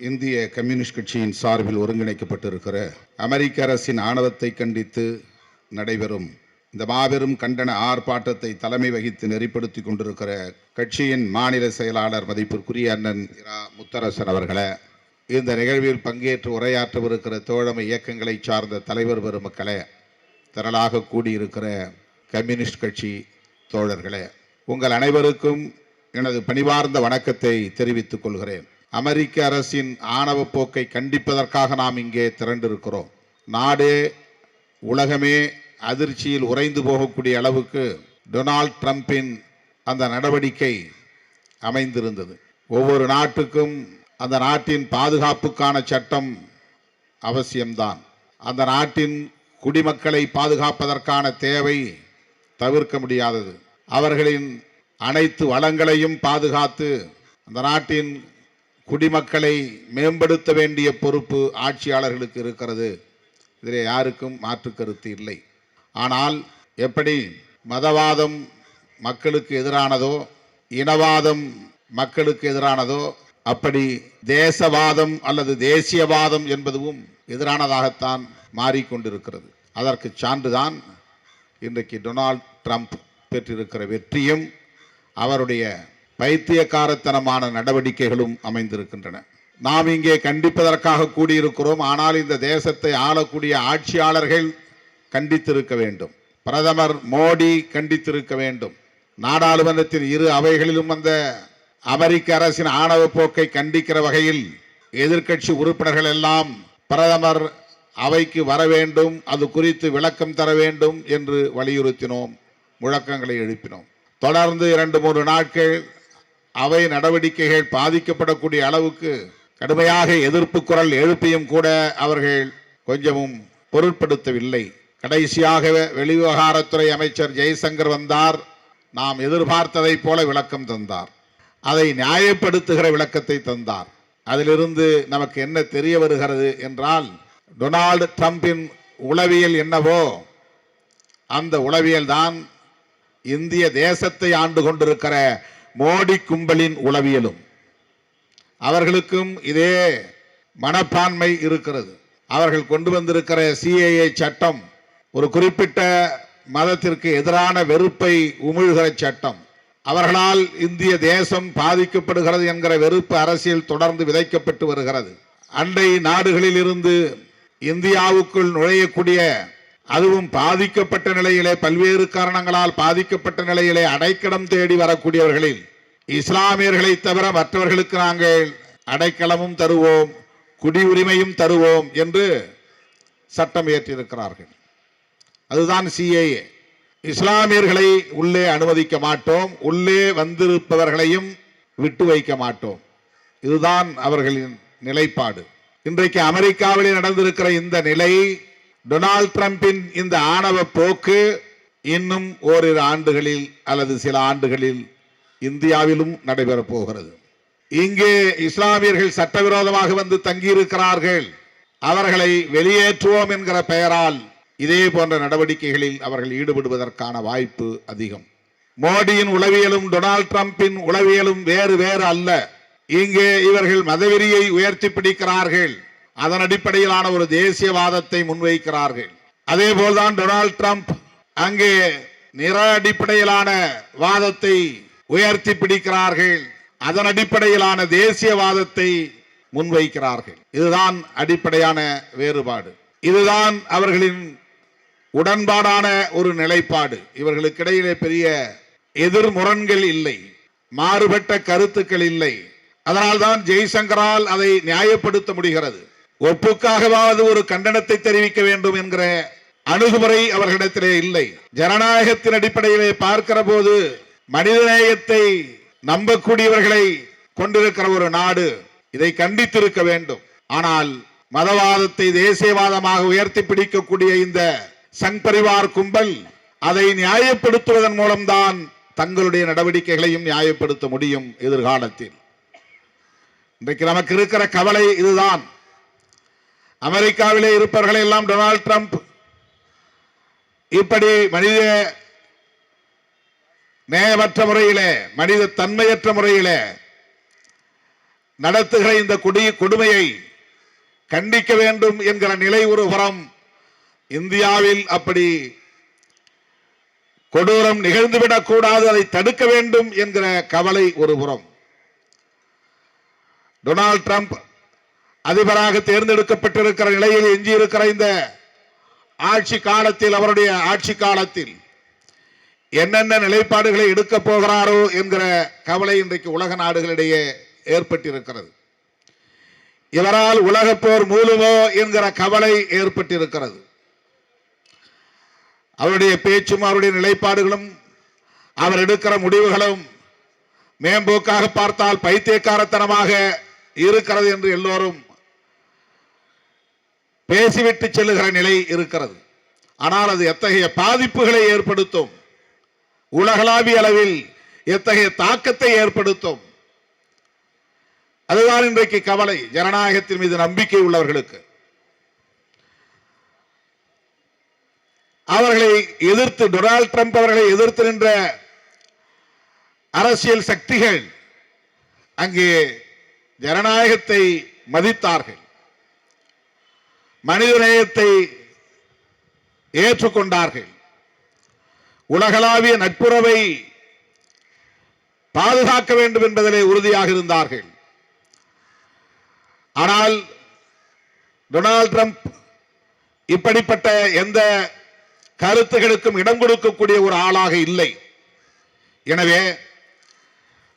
இந்திய கம்யூனிஸ்ட் கட்சியின் சார்பில் ஒருங்கிணைக்கப்பட்டிருக்கிற அமெரிக்க அரசின் ஆணவத்தை கண்டித்து நடைபெறும் இந்த மாபெரும் கண்டன ஆர்ப்பாட்டத்தை தலைமை வகித்து நெறிப்படுத்தி கொண்டிருக்கிற கட்சியின் மாநில செயலாளர் மதிப்பிற்குரிய அண்ணன் இரா முத்தரசன் அவர்களே இந்த நிகழ்வில் பங்கேற்று உரையாற்றவிருக்கிற தோழமை இயக்கங்களை சார்ந்த தலைவர் பெருமக்களே திரளாக கூடியிருக்கிற கம்யூனிஸ்ட் கட்சி தோழர்களே உங்கள் அனைவருக்கும் எனது பணிவார்ந்த வணக்கத்தை தெரிவித்துக் கொள்கிறேன். அமெரிக்க அரசின் ஆணவ போக்கை கண்டிப்பதற்காக நாம் இங்கே திரண்டிருக்கிறோம். நாடே உலகமே அதிர்ச்சியில் உறைந்து போகக்கூடிய அளவுக்கு டொனால்ட் ட்ரம்பின் அந்த நடவடிக்கை அமைந்திருந்தது. ஒவ்வொரு நாட்டுக்கும் அந்த நாட்டின் பாதுகாப்புக்கான சட்டம் அவசியம்தான். அந்த நாட்டின் குடிமக்களை பாதுகாப்பதற்கான தேவை தவிர்க்க முடியாதது. அவர்களின் அனைத்து வளங்களையும் பாதுகாத்து அந்த நாட்டின் குடிமக்களை மேம்படுத்த வேண்டிய பொறுப்பு ஆட்சியாளர்களுக்கு இருக்கிறது. இதில் யாருக்கும் மாற்று கருத்து இல்லை. ஆனால் எப்படி மதவாதம் மக்களுக்கு எதிரானதோ இனவாதம் மக்களுக்கு எதிரானதோ அப்படி தேசவாதம் அல்லது தேசியவாதம் என்பதும் எதிரானதாகத்தான் மாறிக்கொண்டிருக்கிறது. அதற்கு சான்றுதான் இன்றைக்கு டொனால்ட் ட்ரம்ப் பெற்றிருக்கிற வெற்றியும் அவருடைய பைத்தியக்காரத்தனமான நடவடிக்கைகளும் அமைந்திருக்கின்றன. நாம் இங்கே கண்டிப்பதற்காக கூடியிருக்கிறோம். ஆனால் இந்த தேசத்தை ஆளக்கூடிய ஆட்சியாளர்கள் கண்டித்திருக்க வேண்டும். பிரதமர் மோடி கண்டித்திருக்க வேண்டும். நாடாளுமன்றத்தின் இரு அவைகளிலும் அந்த அமெரிக்க அரசின் ஆணவ போக்கை கண்டிக்கிற வகையில் எதிர்க்கட்சி உறுப்பினர்கள் எல்லாம் பிரதமர் அவைக்கு வர வேண்டும் அது குறித்து விளக்கம் தர வேண்டும் என்று வலியுறுத்தினோம் முழக்கங்களை எழுப்பினோம். தொடர்ந்து இரண்டு மூன்று நாட்கள் அவை நடவடிக்கைகள் பாதிக்கப்படக்கூடிய அளவுக்கு கடுமையாக எதிர்ப்பு குரல் எழுப்பியும் கூட அவர்கள் கொஞ்சமும் பொருட்படுத்தவில்லை. கடைசியாக வெளிவிவகாரத்துறை அமைச்சர் ஜெய்சங்கர் வந்தார். நாம் எதிர்பார்த்ததைப் போல விளக்கம் தந்தார். அதை நியாயப்படுத்துகிற விளக்கத்தை தந்தார். அதிலிருந்து நமக்கு என்ன தெரிய வருகிறது என்றால் டொனால்டு ட்ரம்பின் உளவியல் என்னவோ அந்த உளவியல் தான் இந்திய தேசத்தை ஆண்டு கொண்டிருக்கிற மோடி கும்பலின் உளவியலும். அவர்களுக்கும் இதே மனப்பான்மை இருக்கிறது. அவர்கள் கொண்டு வந்திருக்கிற சிஏஏ சட்டம் ஒரு குறிப்பிட்ட மதத்திற்கு எதிரான வெறுப்பை உமிழ்கிற சட்டம். அவர்களால் இந்திய தேசம் பாதிக்கப்படுகிறது என்கிற வெறுப்பு அரசியல் தொடர்ந்து விதைக்கப்பட்டு வருகிறது. அண்டை நாடுகளில் இருந்து இந்தியாவுக்குள் நுழையக்கூடிய அதுவும் பாதிக்கப்பட்ட நிலையிலே பல்வேறு காரணங்களால் பாதிக்கப்பட்ட நிலையிலே அடைக்கலம் தேடி வரக்கூடியவர்களில் இஸ்லாமியர்களை தவிர மற்றவர்களுக்கு நாங்கள் அடைக்கலமும் தருவோம் குடியுரிமையும் தருவோம் என்று சட்டம் இயற்றியிருக்கிறார்கள். அதுதான் சிஏஏ இஸ்லாமியர்களை உள்ளே அனுமதிக்க மாட்டோம் உள்ளே வந்திருப்பவர்களையும் விட்டு வைக்க மாட்டோம். இதுதான் அவர்களின் நிலைப்பாடு. இன்றைக்கு அமெரிக்காவிலே நடந்திருக்கிற இந்த நிலை டொனால்ட் ட்ரம்பின் இந்த ஆணவ போக்கு இன்னும் ஓரிரு ஆண்டுகளில் அல்லது சில ஆண்டுகளில் இந்தியாவிலும் நடைபெறப் போகிறது. இங்கே இஸ்லாமியர்கள் சட்டவிரோதமாக வந்து தங்கியிருக்கிறார்கள். அவர்களை வெளியேற்றுவோம் என்கிற பெயரால் இதே போன்ற நடவடிக்கைகளில் அவர்கள் ஈடுபடுவதற்கான வாய்ப்பு அதிகம். மோடியின் உளவியலும் டொனால்ட் டிரம்பின் உளவியலும் வேறு வேறு அல்ல. இங்கே இவர்கள் மதவெறியை உயர்த்தி பிடிக்கிறார்கள். அதன் அடிப்படையிலான ஒரு தேசியவாதத்தை முன்வைக்கிறார்கள். அதே போல்தான் டொனால்ட் ட்ரம்ப் அங்கே நிற அடிப்படையிலான வாதத்தை உயர்த்தி பிடிக்கிறார்கள். அதன் அடிப்படையிலான தேசியவாதத்தை முன்வைக்கிறார்கள். இதுதான் அடிப்படையான வேறுபாடு. இதுதான் அவர்களின் உடன்பாடான ஒரு நிலைப்பாடு. இவர்களுக்கிடையிலே பெரிய எதிர்முரண்கள் இல்லை. மாறுபட்ட கருத்துக்கள் இல்லை. அதனால்தான் ஜெய்சங்கரால் அதை நியாயப்படுத்த முடிகிறது. ஒப்புக்காகவாவது ஒரு கண்டனத்தை தெரிவிக்க வேண்டும் என்கிற அணுகுமுறை அவர்களிடத்திலே இல்லை. ஜனநாயகத்தின் அடிப்படையிலே பார்க்கிற போது மனிதநேயத்தை நம்பக்கூடியவர்களை கொண்டிருக்கிற ஒரு நாடு இதை கண்டித்திருக்க வேண்டும். ஆனால் மதவாதத்தை தேசியவாதமாக உயர்த்தி பிடிக்கக்கூடிய இந்த சங் பரிவார் கும்பல் அதை நியாயப்படுத்துவதன் மூலம்தான் தங்களுடைய நடவடிக்கைகளையும் நியாயப்படுத்த முடியும் எதிர்காலத்தில். இன்றைக்கு நமக்கு இருக்கிற கவலை இதுதான். அமெரிக்காவிலே இருப்பவர்கள் எல்லாம் டொனால்ட் ட்ரம்ப். இப்படி மனித நேயமற்ற முறையிலே மனித தன்மையற்ற முறையிலே நடத்துகிற இந்த குடி கொடுமையை கண்டிக்க வேண்டும் என்கிற நிலை ஒரு புறம் இந்தியாவில் அப்படி கொடூரம் நிகழ்ந்துவிடக் கூடாது அதை தடுக்க வேண்டும் என்கிற கவலை ஒரு புறம். டொனால்ட் ட்ரம்ப் அதிபராக தேர்ந்தெடுக்கப்பட்டிருக்கிற நிலையில் எஞ்சியிருக்கிற இந்த ஆட்சி காலத்தில் அவருடைய ஆட்சி காலத்தில் என்னென்ன நிலைப்பாடுகளை எடுக்க போகிறாரோ என்கிற கவலை இன்றைக்கு உலக நாடுகளிடையே ஏற்பட்டிருக்கிறது. இவரால் உலகப் போர் மூலுமோ என்கிற கவலை ஏற்பட்டிருக்கிறது. அவருடைய பேச்சும் அவருடைய நிலைப்பாடுகளும் அவர் எடுக்கிற முடிவுகளும் மேம்போக்காக பார்த்தால் பைத்தியக்காரத்தனமாக இருக்கிறது என்று எல்லோரும் பேசிவிட்டு செல்லுகிற நிலை இருக்கிறது. ஆனால் அது எத்தகைய பாதிப்புகளை ஏற்படுத்தும்? உலகளாவிய அளவில் எத்தகைய தாக்கத்தை ஏற்படுத்தும்? அதுதான் இன்றைக்கு கவலை. ஜனநாயகத்தின் மீது நம்பிக்கை உள்ளவர்களுக்கு. அவர்களை எதிர்த்து டொனால்ட் ட்ரம்ப் அவர்களை எதிர்த்து நின்ற அரசியல் சக்திகள் அங்கே ஜனநாயகத்தை மதித்தார்கள். மனிதநேயத்தை ஏற்றுக்கொண்டார்கள். உலகளாவிய நட்புறவை பாதுகாக்க வேண்டும் என்பதிலே உறுதியாக இருந்தார்கள். ஆனால் டொனால்ட் ட்ரம்ப் இப்படிப்பட்ட எந்த கருத்துகளுக்கும் இடம் கொடுக்கக்கூடிய ஒரு ஆளாக இல்லை. எனவே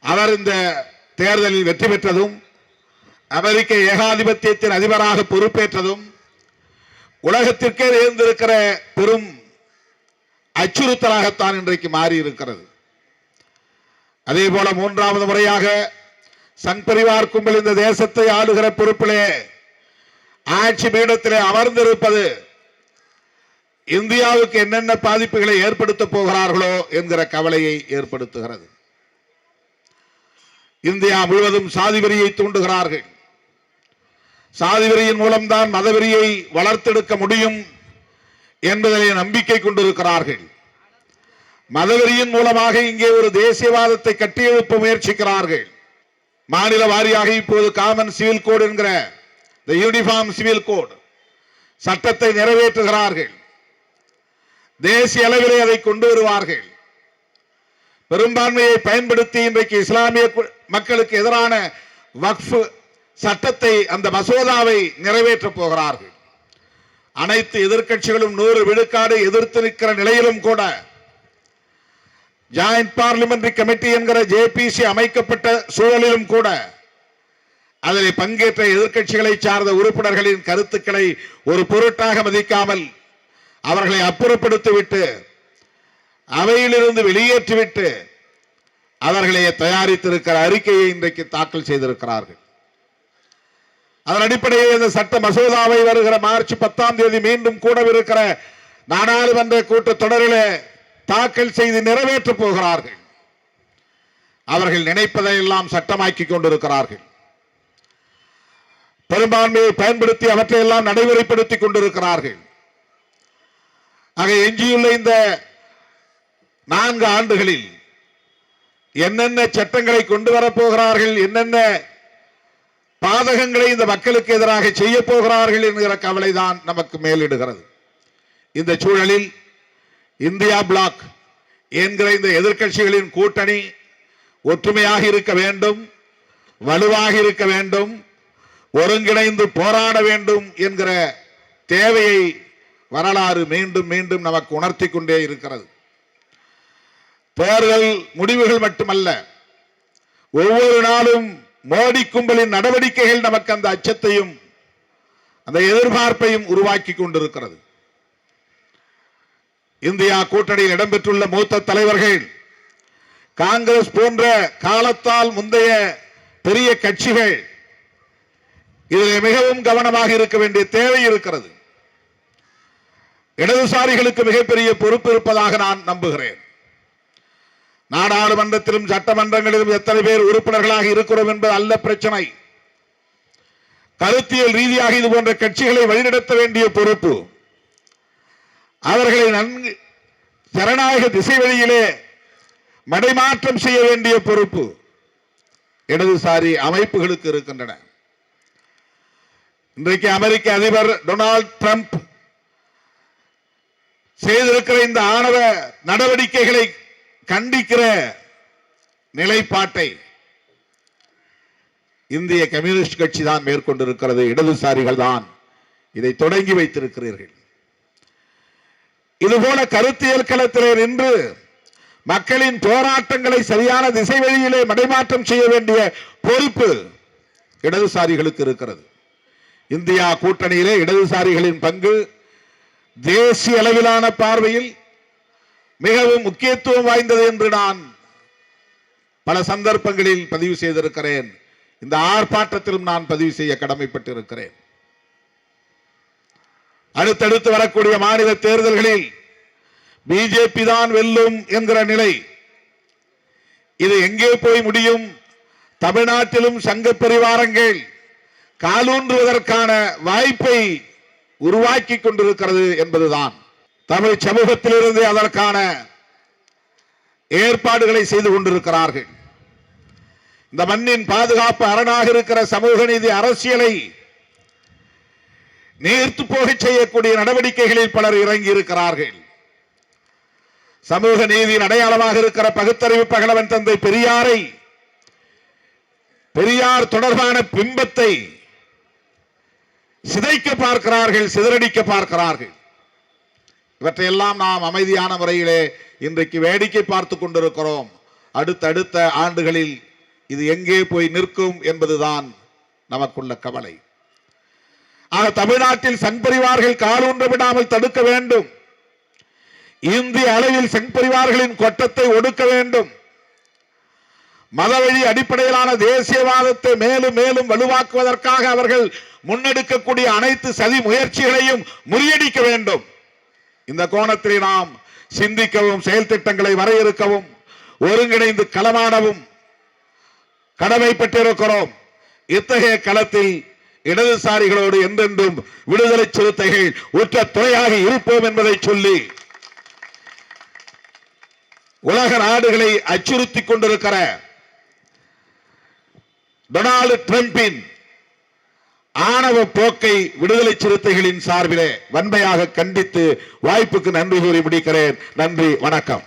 அவர் இந்த தேர்தலில் வெற்றி பெற்றதும் அமெரிக்க ஏகாதிபத்தியத்தின் அதிபராக பொறுப்பேற்றதும் உலகத்திற்கே இருந்திருக்கிற பெரும் அச்சுறுத்தலாகத்தான் இன்றைக்கு மாறி இருக்கிறது அதே போல மூன்றாவது முறையாக சங் பரிவார் கும்பல் இந்த தேசத்தை ஆளுகிற பொறுப்பிலே ஆட்சி பீடத்திலே அமர்ந்திருப்பது இந்தியாவுக்கு என்னென்ன பாதிப்புகளை ஏற்படுத்த போகிறார்களோ என்கிற கவலையை ஏற்படுத்துகிறது. இந்தியா முழுவதும் சாதிபரியை தூண்டுகிறார்கள். சாதி வெறியின் மூலம்தான் மதவெறியை வளர்த்தெடுக்க முடியும் என்பதிலே நம்பிக்கை கொண்டிருக்கிறார்கள். மதவெறியின் மூலமாக இங்கே ஒரு தேசியவாதத்தை கட்டியெழுப்ப முயற்சிக்கிறார்கள். மாநில வாரியாக இப்போது காமன் சிவில் கோடு என்கிற யூனிஃபார்ம் சிவில் கோட் சட்டத்தை நிறைவேற்றுகிறார்கள். தேசிய அளவிலே அதை கொண்டு வருவார்கள். பெரும்பான்மையை பயன்படுத்தி இன்றைக்கு இஸ்லாமிய கு- மக்களுக்கு எதிரான வக்ஃப் சட்டத்தை அந்த மசோதாவை நிறைவேற்றப் போகிறார்கள். அனைத்து எதிர்க்கட்சிகளும் நூறு விழுக்காடு எதிர்த்து நிற்கிற நிலையிலும் கூட ஜாயிண்ட் பார்லிமெண்டரி கமிட்டி என்கிற ஜேபிசி அமைக்கப்பட்ட சூழலிலும் கூட அதில் பங்கேற்ற எதிர்க்கட்சிகளை சார்ந்த உறுப்பினர்களின் கருத்துக்களை ஒரு பொருட்டாக மதிக்காமல் அவர்களை அப்புறப்படுத்திவிட்டு அவையிலிருந்து வெளியேற்றிவிட்டு அவர்களே தயாரித்திருக்கிற அறிக்கையை இன்றைக்கு தாக்கல் செய்திருக்கிறார்கள். அதன் அடிப்படையில் இந்த சட்ட மசோதாவை வருகிற மார்ச் பத்தாம் தேதி மீண்டும் கூடவிருக்கிற நாடாளுமன்ற கூட்டத் தொடரிலே தாக்கல் செய்து நிறைவேற்றப் போகிறார்கள். அவர்கள் நினைப்பதை எல்லாம் சட்டமாக்கி கொண்டிருக்கிறார்கள். பெரும்பான்மையை பயன்படுத்தி அவற்றை எல்லாம் நடைமுறைப்படுத்திக் கொண்டிருக்கிறார்கள். ஆக எஞ்சியுள்ள இந்த நான்கு ஆண்டுகளில் என்னென்ன சட்டங்களை கொண்டு வரப்போகிறார்கள் என்னென்ன பாதகங்களை இந்த மக்களுக்கு எதிராக செய்ய போகிறார்கள் என்கிற கவலைதான் நமக்கு மேலிடுகிறது. இந்த சூழலில் இந்தியா பிளாக் என்கிற இந்த எதிர்கட்சிகளின் கூட்டணி ஒற்றுமையாக இருக்க வேண்டும் வலுவாக இருக்க வேண்டும் ஒருங்கிணைந்து போராட வேண்டும் என்கிற தேவையை வரலாறு மீண்டும் மீண்டும் நமக்கு உணர்த்தி கொண்டே இருக்கிறது. தேர்தல் முடிவுகள் மட்டுமல்ல ஒவ்வொரு நாளும் மோடி கும்பலின் நடவடிக்கைகள் நமக்கு அந்த அச்சத்தையும் அந்த எதிர்பார்ப்பையும் உருவாக்கி கொண்டிருக்கிறது. இந்தியா கூட்டணியில் இடம்பெற்றுள்ள மூத்த தலைவர்கள் காங்கிரஸ் போன்ற காலத்தால் முந்தைய பெரிய கட்சிகள் இதில் மிகவும் கவனமாக இருக்க வேண்டிய தேவை இருக்கிறது. இடதுசாரிகளுக்கு மிகப்பெரிய பொறுப்பு இருப்பதாக நான் நம்புகிறேன். நாடாளுமன்றத்திலும் சட்டமன்றங்களிலும் எத்தனை பேர் உறுப்பினர்களாக இருக்கிறோம் என்பது அல்ல பிரச்சனை. கருத்தியல் ரீதியாக இது போன்ற கட்சிகளை வழிநடத்த வேண்டிய பொறுப்பு. அவர்களை நன்கு ஜனநாயக திசை வழியிலே மடைமாற்றம் செய்ய வேண்டிய பொறுப்பு. இடதுசாரி அமைப்புகளுக்கு இருக்கின்றன. இன்றைக்கு அமெரிக்க அதிபர் டொனால்ட் ட்ரம்ப் செய்திருக்கிற இந்த ஆணவ நடவடிக்கைகளை கண்டிக்கிற நிலைப்பாட்டை இந்திய கம்யூனிஸ்ட் கட்சி தான் மேற்கொண்டிருக்கிறது இடதுசாரிகள் தான் இதை தொடங்கி வைத்திருக்கிறீர்கள். இதுபோல கருத்தியல் களத்திலே நின்று மக்களின் போராட்டங்களை சரியான திசை வழியிலே மடைமாற்றம் செய்ய வேண்டிய பொறுப்பு இடதுசாரிகளுக்கு இருக்கிறது. இந்தியா கூட்டணியிலே இடதுசாரிகளின் பங்கு தேசிய அளவிலான பார்வையில் மிகவும் முக்கியத்துவம் வாய்ந்தது என்று நான் பல சந்தர்ப்பங்களில் பதிவு செய்திருக்கிறேன். இந்த ஆர்ப்பாட்டத்திலும் நான் பதிவு செய்ய கடமைப்பட்டிருக்கிறேன். அடுத்தடுத்து வரக்கூடிய மாநில தேர்தல்களில் பிஜேபி தான் வெல்லும் என்கிற நிலை இது எங்கே போய் முடியும்? தமிழ்நாட்டிலும் சங்க பரிவாரங்கள் காலூன்றுவதற்கான வாய்ப்பை உருவாக்கி கொண்டிருக்கிறது என்பதுதான். தமிழ் சமூகத்திலிருந்து அதற்கான ஏற்பாடுகளை செய்து கொண்டிருக்கிறார்கள். இந்த மண்ணின் பாதுகாப்பு அரணாக இருக்கிற சமூக நீதி அரசியலை நீர்த்து போகச் செய்யக்கூடிய நடவடிக்கைகளில் பலர் இறங்கி இருக்கிறார்கள். சமூக நீதியின் அடையாளமாக இருக்கிற பகுத்தறிவு பகலவன் தந்தை பெரியாரை பெரியார் தொடர்பான பிம்பத்தை சிதைக்க பார்க்கிறார்கள் சிதறடிக்க பார்க்கிறார்கள். இவற்றையெல்லாம் நாம் அமைதியான முறையிலே இன்றைக்கு வேடிக்கை பார்த்து கொண்டிருக்கிறோம். அடுத்தடுத்த ஆண்டுகளில் இது எங்கே போய் நிற்கும் என்பதுதான் நமக்குள்ள கவலை. ஆக தமிழ்நாட்டில் சண்பரிவார்கள் காலூன்ற விடாமல் தடுக்க வேண்டும். இந்திய அளவில் சண்பரிவார்களின் கொட்டத்தை ஒடுக்க வேண்டும். மதவழி அடிப்படையிலான தேசியவாதத்தை மேலும் மேலும் வலுவாக்குவதற்காக அவர்கள் முன்னெடுக்கக்கூடிய அனைத்து சதி முயற்சிகளையும் முறியடிக்க வேண்டும். இந்த கோணத்தில் நாம் சிந்திக்கவும் செயல் திட்டங்களை வரையறுக்கவும் ஒருங்கிணைந்து களமாடவும் கடமைப்பட்டிருக்கிறோம் இத்தகைய களத்தில் இடதுசாரிகளோடு என்றென்றும் விடுதலை சிறுத்தைகள் உற்ற துணையாக இருப்போம் என்பதை சொல்லி உலக நாடுகளை அச்சுறுத்திக் கொண்டிருக்கிற டொனால்டு டிரம்பின் ஆணவ போக்கை விடுதலை சிறுத்தைகளின் சார்பிலே வன்மையாக கண்டித்து வாய்ப்புக்கு நன்றி கூறி முடிக்கிறேன். நன்றி வணக்கம்.